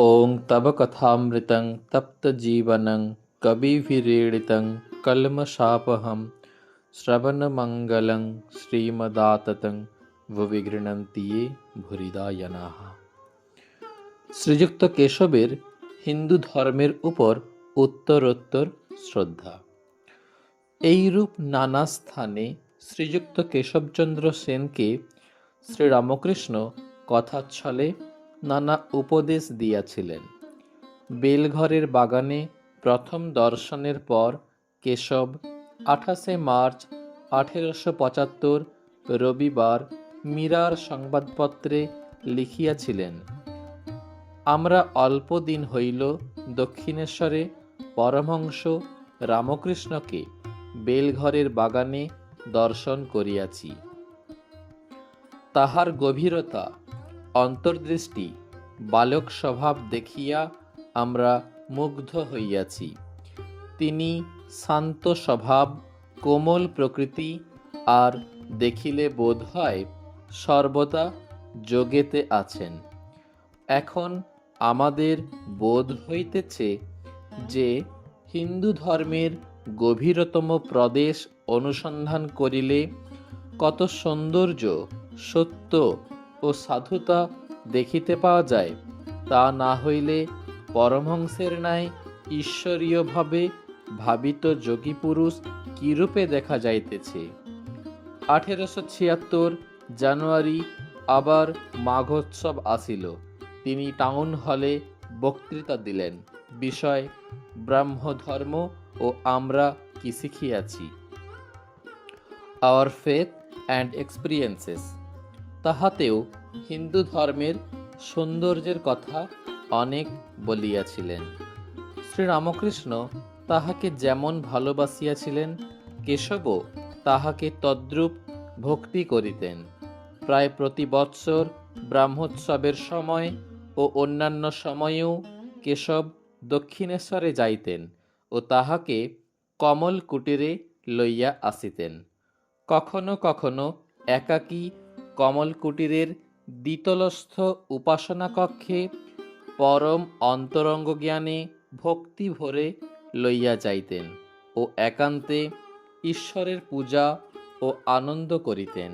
ॐ तव कथामृतं तप्तजीवनं कविभिरीडितं कल्मषापहं শ্রবণমঙ্গলং শ্রীমদাততং ভুবি গৃণন্তি ইয়ে ভুরিদায়নাহ শ্রীযুক্ত কেশবের হিন্দু ধর্মের উপর উত্তরোত্তর শ্রদ্ধা এইরূপ নানা স্থানে শ্রীযুক্ত কেশবচন্দ্র সেনকে শ্রীরামকৃষ্ণ কথাচ্ছলে নানা উপদেশ দিয়াছিলেন। বেলঘরের বাগানে প্রথম দর্শনের পর কেশব, আঠাশে মার্চ আঠেরোশো পঁচাত্তর রবিবার মীরার সংবাদপত্রে লিখিয়াছিলেন, আমরা অল্প দিন হইল দক্ষিণেশ্বরে পরমহংস রামকৃষ্ণকে বেলঘরের বাগানে দর্শন করিয়াছি। তাহার গভীরতা অন্তর্দৃষ্টি, বালক স্বভাব দেখিয়া আমরা মুগ্ধ হইয়াছি। তিনি শান্ত স্বভাব, কোমল প্রকৃতি আর দেখিলে বোধ হয় সর্বদা যোগেতে আছেন। এখন আমাদের বোধ হইতেছে যে হিন্দু ধর্মের গভীরতম প্রদেশ অনুসন্ধান করিলে কত সৌন্দর্য, সত্য ও সাধুতা দেখিতে পাওয়া যায়, তা না হইলে পরমহংসের ন্যায় ঈশ্বরীয়ভাবে ভাবিত যোগী পুরুষ কিরূপে দেখা যাইতেছে? আঠেরোশো ছিয়াত্তর জানুয়ারি আবার মাঘোৎসব আসিল। তিনি টাউন হলে বক্তৃতা দিলেন, বিষয়, ব্রাহ্মধর্ম ও আমরা কি শিখিয়াছি? আওয়ার ফেথ অ্যান্ড এক্সপিরিয়েন্সেস তাহাতেও হিন্দু ধর্মের সৌন্দর্যের কথা অনেক বলিয়াছিলেন। শ্রীরামকৃষ্ণ তাহাকে যেমন ভালোবাসিয়াছিলেন, কেশবও তাহাকে তদ্রূপ ভক্তি করিতেন। প্রায় প্রতি বৎসর ব্রাহ্মোৎসবের সময় ও অন্যান্য সময়েও কেশব দক্ষিণেশ্বরে যাইতেন ও তাহাকে কমল কুটিরে লইয়া আসিতেন। কখনো কখনো একাকী কমল কুটিরের দ্বিতলস্থ উপাসনা কক্ষে পরম অন্তরঙ্গ জ্ঞানে ভক্তি ভরে লইয়া যাইতেন ও একান্তে ঈশ্বরের পূজা ও আনন্দ করিতেন।